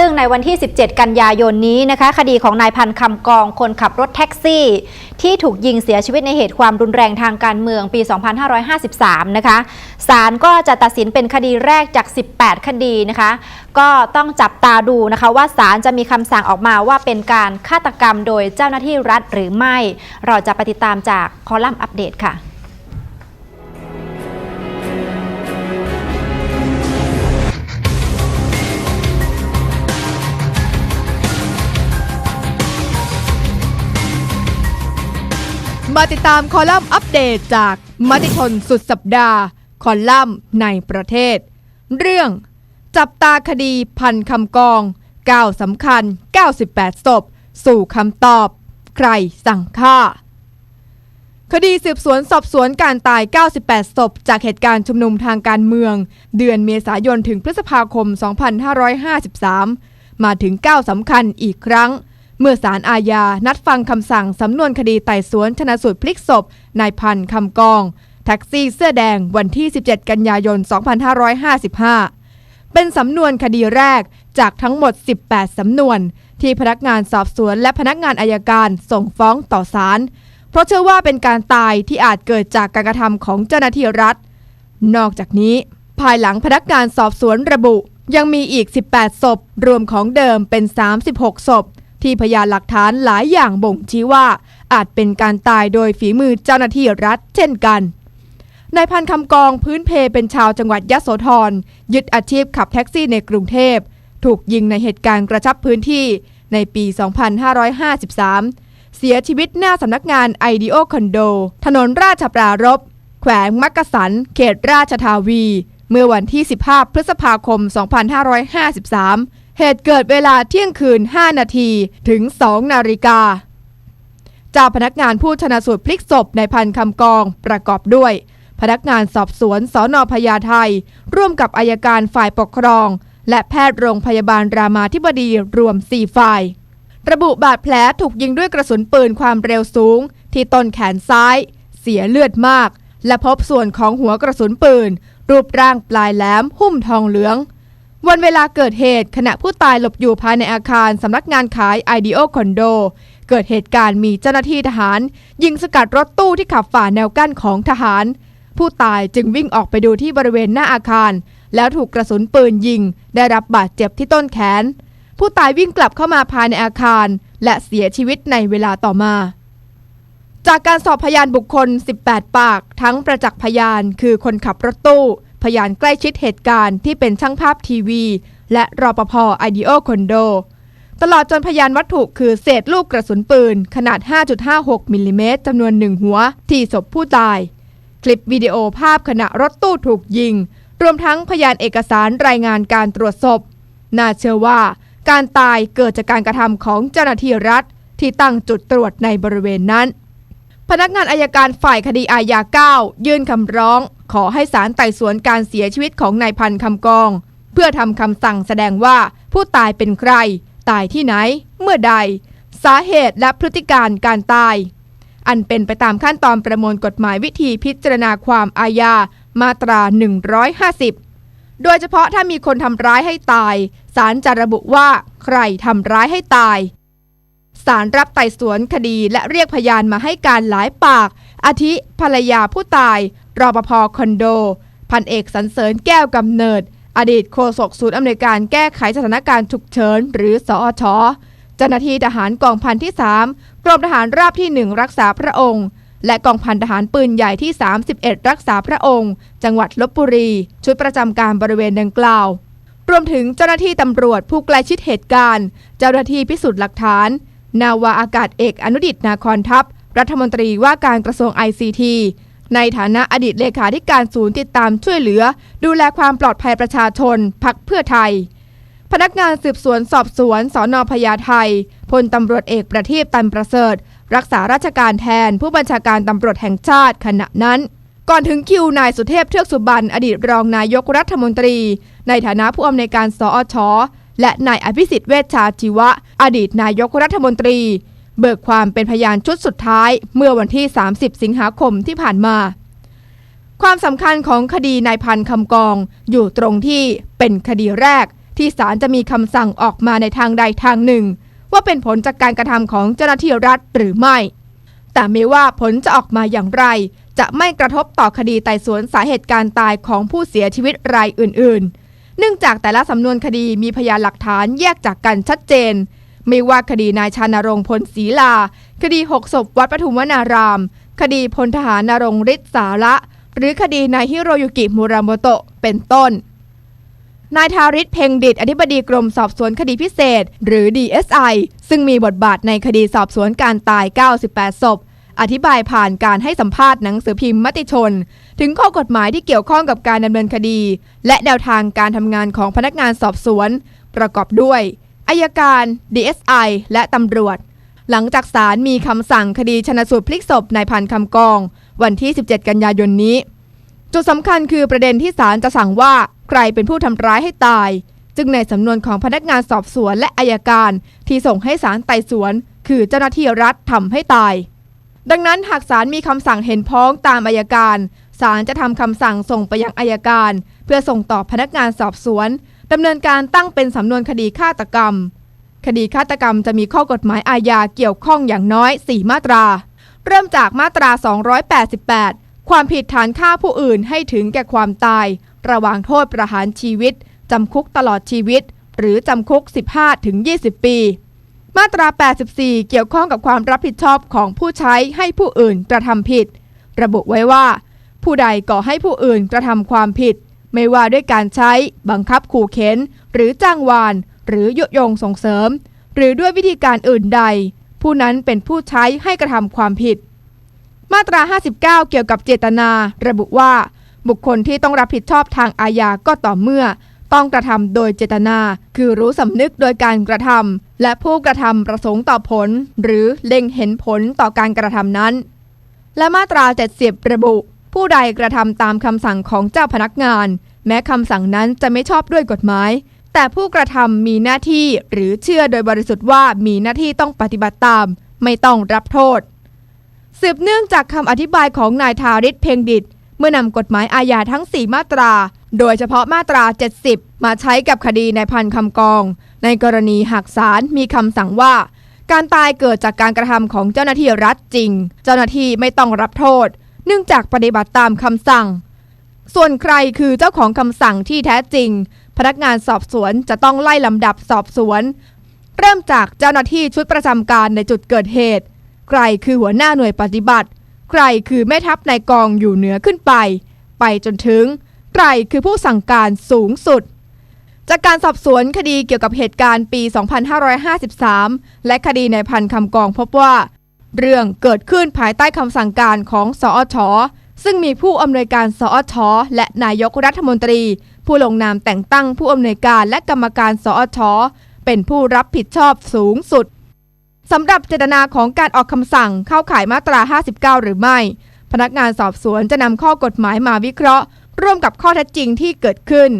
ซึ่งในวันที่ 17 กันยายนนี้นะคะ คดีของนายพันคำกองคนขับรถแท็กซี่ ที่ถูกยิงเสียชีวิตในเหตุความรุนแรงทางการเมืองปี 2553 นะคะศาลก็จะตัดสินเป็นคดีแรกจาก 18 คดีนะคะ ก็ต้องจับตาดูนะคะว่าศาลจะมีคำสั่งออกมาว่าเป็นการฆาตกรรมโดยเจ้าหน้าที่รัฐหรือไม่ เราจะไปติดตามจากคอลัมน์อัปเดตค่ะ มาติดตามคอลัมน์อัปเดตจากมติชนสุดสัปดาห์ คอลัมน์ในประเทศ เรื่องจับตาคดีพันคำกอง9สำคัญ 98 ศพ สู่คำตอบ ใครสั่งฆ่า คดีสืบสวนสอบสวนการตาย 98 ศพ จากเหตุการณ์ชุมนุมทางการเมือง เดือนเมษายนถึงพฤษภาคม 2553 มาถึง9สำคัญอีกครั้ง เมื่อศาลอาญานัดฟังคำสั่งสำนวนคดีไต่สวนชนะสูตรพลิกศพนายพันธ์คำกอง แท็กซี่เสื้อแดงวันที่ 17 กันยายน 2555 เป็นสำนวนคดีแรกจากทั้งหมด 18 สำนวน ที่พนักงานสอบสวนและพนักงานอายการส่งฟ้องต่อศาลเพราะเชื่อว่าเป็นการตายที่อาจเกิดจากการกระทำของเจ้าหน้าที่รัฐ นอกจากนี้ ภายหลังพนักงานสอบสวนระบุ ยังมีอีก 18 ศพ รวมของเดิมเป็น 36 ศพ ที่พยานหลักฐานหลายอย่างบ่งชี้ว่า อาจเป็นการตายโดยฝีมือเจ้าหน้าที่รัฐเช่นกันนายพันคำกองพื้นเพเป็นชาวจังหวัดยะโสธรยึดอาชีพขับแท็กซี่ในกรุงเทพ ถูกยิงในเหตุการณ์กระชับพื้นที่ในปี 2553 เสียชีวิตหน้าสำนักงานไอเดโอคอนโด ถนนราชปรารภแขวงมักกะสัน เขตราชทาวี เมื่อวันที่ 15 พฤษภาคม 2553 เหตุเกิดเวลาเที่ยงคืน 5 นาทีถึง 2 นาฬิกาจ้าพนักงานผู้ชนะสูตรพลิกศพในพันคำกองประกอบด้วย พนักงานสอบสวนสอนอพญาไทย ร่วมกับอายการฝ่ายปกครอง และแพทย์โรงพยาบาลรามาธิบดีรวม 4 ฝ่าย ระบุบาดแผลถูกยิงด้วยกระสุนปืนความเร็วสูง ที่ต้นแขนซ้าย เสียเลือดมาก และพบส่วนของหัวกระสุนปืน รูปร่างปลายแหลมหุ้มทองเหลือง วันเวลาเกิดเหตุขณะผู้ตายหลบอยู่ภายในอาคารสำนักงานขายไอเดโอคอนโดเกิดเหตุการณ์มีเจ้าหน้าที่ทหาร ยิงสกัดรถตู้ที่ขับฝ่าแนวกั้นของทหาร ผู้ตายจึงวิ่งออกไปดูที่บริเวณหน้าอาคาร แล้วถูกกระสุนปืนยิง ได้รับบาดเจ็บที่ต้นแขน ผู้ตายวิ่งกลับเข้ามาภายในอาคาร และเสียชีวิตในเวลาต่อมา จากการสอบพยานบุคคล 18 ปาก ทั้งประจักษ์พยานคือคนขับรถตู้ พยานใกล้ชิดเหตุการณ์ที่เป็นช่างภาพทีวี และรอปภไอเดโอคอนโด ตลอดจนพยานวัตถุคือเศษลูกกระสุนปืน ขนาด 5.56 มิลลิเมตรจำนวนหนึ่งหัว ที่ศพผู้ตาย คลิปวิดีโอภาพขณะรถตู้ถูกยิง รวมทั้งพยานเอกสารรายงานการตรวจศพ น่าเชื่อว่า การตายเกิดจากการกระทำของเจ้าหน้าที่รัฐ ที่ตั้งจุดตรวจในบริเวณนั้นพนักงานอายการฝ่ายคดีอาญา9ยื่นคำร้อง ขอให้ศาลไต่สวนการเสียชีวิตของนายพันธ์คำกอง เพื่อทำคำสั่งแสดงว่าผู้ตายเป็นใคร ตายที่ไหน เมื่อใด สาเหตุและพฤติการการตาย อันเป็นไปตามขั้นตอนประมวลกฎหมายวิธีพิจารณาความอาญามาตรา 150 โดยเฉพาะถ้ามีคนทำร้ายให้ตายศาลจะระบุว่าใครทำร้ายให้ตายศาลรับไต่สวนคดีและเรียกพยานมาให้การหลายปาก อาทิภรรยาผู้ตายรอปภคอนโด พันเอกสันเสริญแก้วกำเนิด อดีตโฆษกศูนย์อำนวยการแก้ไขสถานการณ์ฉุกเฉินหรือสอชเจ้าหน้าที่ทหารกองพันที่ 3 กรมทหารราบที่ 1 รักษาพระองค์ และกองพันทหารปืนใหญ่ที่ 31 รักษาพระองค์ จังหวัดลบบุรี ชุดประจำการบริเวณดังกล่าว รวมถึงเจ้าหน้าที่ตำรวจผู้ใกล้ชิดเหตุการณ์ เจ้าหน้าที่พิสูจน์หลักฐาน นาวาอากาศเอกอนุดิตนาคอนทัพ รัฐมนตรีว่าการกระทรวง ICT ในฐานะอดีตเลขาธิการศูนย์ติดตามช่วยเหลือ ดูแลความปลอดภัยประชาชนพักเพื่อไทย พนักงานสืบสวนสอบสวนสอนอพญาไทพลตำรวจเอกประทีปตันประเสริฐ รักษาราชการแทนผู้บัญชาการตำรวจแห่งชาติขณะนั้น ก่อนถึงคิวนายสุเทพเทือกสุบรรณอดีตรองนายกรัฐมนตรี ในฐานะผู้อำนวยการสอชและนายอภิสิทธิ์เวชชาชีวะ อดีตนายกรัฐมนตรี เบิกความเป็นพยานชุดสุดท้ายเมื่อวันที่ 30 สิงหาคมที่ผ่านมา ความสำคัญของคดีนายพันคำกอง อยู่ตรงที่เป็นคดีแรก ที่ศาลจะมีคำสั่งออกมาในทางใดทางหนึ่ง ว่าเป็นผลจากการกระทำของเจ้าหน้าที่รัฐหรือไม่ แต่ไม่ว่าผลจะออกมาอย่างไร จะไม่กระทบต่อคดีไต่สวนสาเหตุการตายของผู้เสียชีวิตรายอื่น ๆ เนื่องจากแต่ละสำนวนคดีมีพยานหลักฐานแยกจากกันชัดเจน ไม่ว่าคดีนายชานรงค์พลศรีลา คดีหกศพวัดปทุมวนาราม คดีพลทหารนรงฤทธิ์สาระ หรือคดีนายฮิโรยุกิมูราโมโตะเป็นต้นนายทาริศเพ่งดิตอธิบดีกรมสอบสวนคดีพิเศษ หรือ DSI ซึ่งมีบทบาทในคดีสอบสวนการตาย 98 ศพ อธิบายผ่านการให้สัมภาษณ์หนังสือพิมพ์มติชน ถึงข้อกฎหมายที่เกี่ยวข้องกับการดำเนินคดี และแนวทางการทำงานของพนักงานสอบสวน ประกอบด้วย อายการ DSI และตำรวจ หลังจากศาลมีคำสั่งคดีชนสูตรพลิกศพนายพันคำกอง วันที่ 17 กันยายนนี้ จุดสำคัญคือประเด็นที่ศาลจะสั่งว่าใครเป็นผู้ทำร้ายให้ตาย จึงในสำนวนของพนักงานสอบสวนและอายการที่ส่งให้ศาลไต่สวน คือเจ้าหน้าที่รัฐทำให้ตาย ดังนั้นหากศาลมีคำสั่งเห็นพ้องตามอายการศาลจะทำคำสั่งส่งไปยังอายการ เพื่อส่งต่อพนักงานสอบสวน ดำเนินการตั้งเป็นสำนวนคดีฆาตกรรม คดีฆาตกรรมจะมีข้อกฎหมายอาญาเกี่ยวข้องอย่างน้อย 4 มาตรา เริ่มจากมาตรา 288 ความผิดฐานฆ่าผู้อื่นให้ถึงแก่ความตาย ระหว่างโทษประหารชีวิต จำคุกตลอดชีวิต หรือจำคุก 15-20 ปี มาตรา 84 เกี่ยวข้องกับความรับผิดชอบของผู้ใช้ให้ผู้อื่นกระทำผิด ระบุไว้ว่า ผู้ใดก่อให้ผู้อื่นกระทำความผิด ไม่ว่าด้วยการใช้บังคับขู่เข็น หรือจ้างวาน หรือยุยงส่งเสริม หรือด้วยวิธีการอื่นใด ผู้นั้นเป็นผู้ใช้ให้กระทำความผิด มาตรา 59 เกี่ยวกับเจตนา ระบุว่า บุคคลที่ต้องรับผิดชอบทางอาญาก็ต่อเมื่อ ต้องกระทำโดยเจตนา คือรู้สำนึกโดยการกระทำและผู้กระทำประสงค์ต่อผล หรือเล็งเห็นผลต่อการกระทำนั้น และมาตรา 70 ระบุ ผู้ใดกระทำตามคำสั่งของเจ้าพนักงาน แม้คำสั่งนั้นจะไม่ชอบด้วยกฎหมาย แต่ผู้กระทำมีหน้าที่หรือเชื่อโดยบริสุทธิ์ว่ามีหน้าที่ต้องปฏิบัติตาม ไม่ต้องรับโทษ สืบเนื่องจากคำอธิบายของนายทาริศเพ่งดิต เมื่อนำกฎหมายอาญาทั้ง 4 มาตรา โดยเฉพาะมาตรา 70 มาใช้กับคดีในายพันคำกอง ในกรณีหากศาลมีคำสั่งว่าการตายเกิดจากการกระทำของเจ้าหน้าที่รัฐจริง เจ้าหน้าที่ไม่ต้องรับโทษ เนื่องจากปฏิบัติตามคำสั่ง ส่วนใครคือเจ้าของคำสั่งที่แท้จริง พนักงานสอบสวนจะต้องไล่ลำดับสอบสวน เริ่มจากเจ้าหน้าที่ชุดประจำการในจุดเกิดเหตุ ใครคือหัวหน้าหน่วยปฏิบัติ ใครคือแม่ทัพในายกองอยู่เหนือขึ้นไป ไปจนถึง ใครคือผู้สั่งการสูงสุดจากการสอบสวนคดีเกี่ยวกับเหตุการณ์ปี 2553 และคดีในพันคำกองพบว่า เรื่องเกิดขึ้นภายใต้คำสั่งการของสอชอซึ่งมีผู้อำนวยการสอชอและนายกรัฐมนตรี ผู้ลงนามแต่งตั้งผู้อำนวยการและกรรมการสอชอเป็นผู้รับผิดชอบสูงสุดสำหรับเจตนาของการออกคำสั่งเข้าข่ายมาตรา 59 หรือไม่ พนักงานสอบสวนจะนำข้อกฎหมายมาวิเคราะห์ ร่วมกับข้อเท็จจริงที่เกิดขึ้น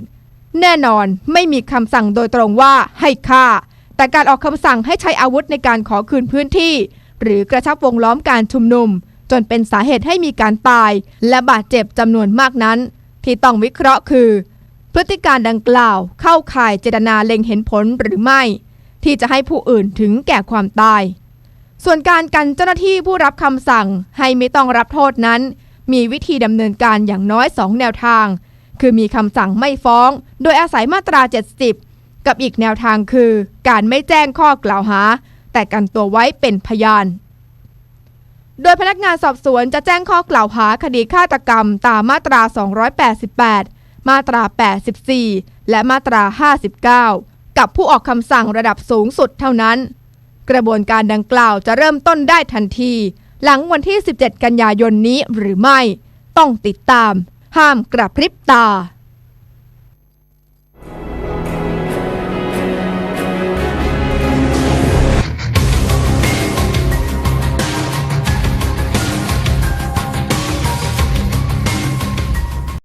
แน่นอนไม่มีคำสั่งโดยตรงว่าให้ฆ่า แต่การออกคำสั่งให้ใช้อาวุธในการขอคืนพื้นที่ หรือกระชับวงล้อมการชุมนุม จนเป็นสาเหตุให้มีการตาย และบาดเจ็บจำนวนมากนั้น ที่ต้องวิเคราะห์คือ พฤติการดังกล่าวเข้าข่ายเจตนาเล็งเห็นผลหรือไม่ ที่จะให้ผู้อื่นถึงแก่ความตาย ส่วนการกันเจ้าหน้าที่ผู้รับคำสั่งให้ไม่ต้องรับโทษนั้น มีวิธีดำเนินการอย่างน้อย2แนวทาง คือมีคำสั่งไม่ฟ้อง โดยอาศัยมาตรา 70 กับอีกแนวทางคือ การไม่แจ้งข้อกล่าวหา แต่กันตัวไว้เป็นพยาน โดยพนักงานสอบสวนจะแจ้งข้อกล่าวหาคดีฆาตกรรมตามมาตรา 288 มาตรา 84 และมาตรา 59 กับผู้ออกคำสั่งระดับสูงสุดเท่านั้น กระบวนการดังกล่าวจะเริ่มต้นได้ทันที หลังวันที่ 17 กันยายนนี้หรือไม่ ต้องติดตาม ห้ามกระพริบตา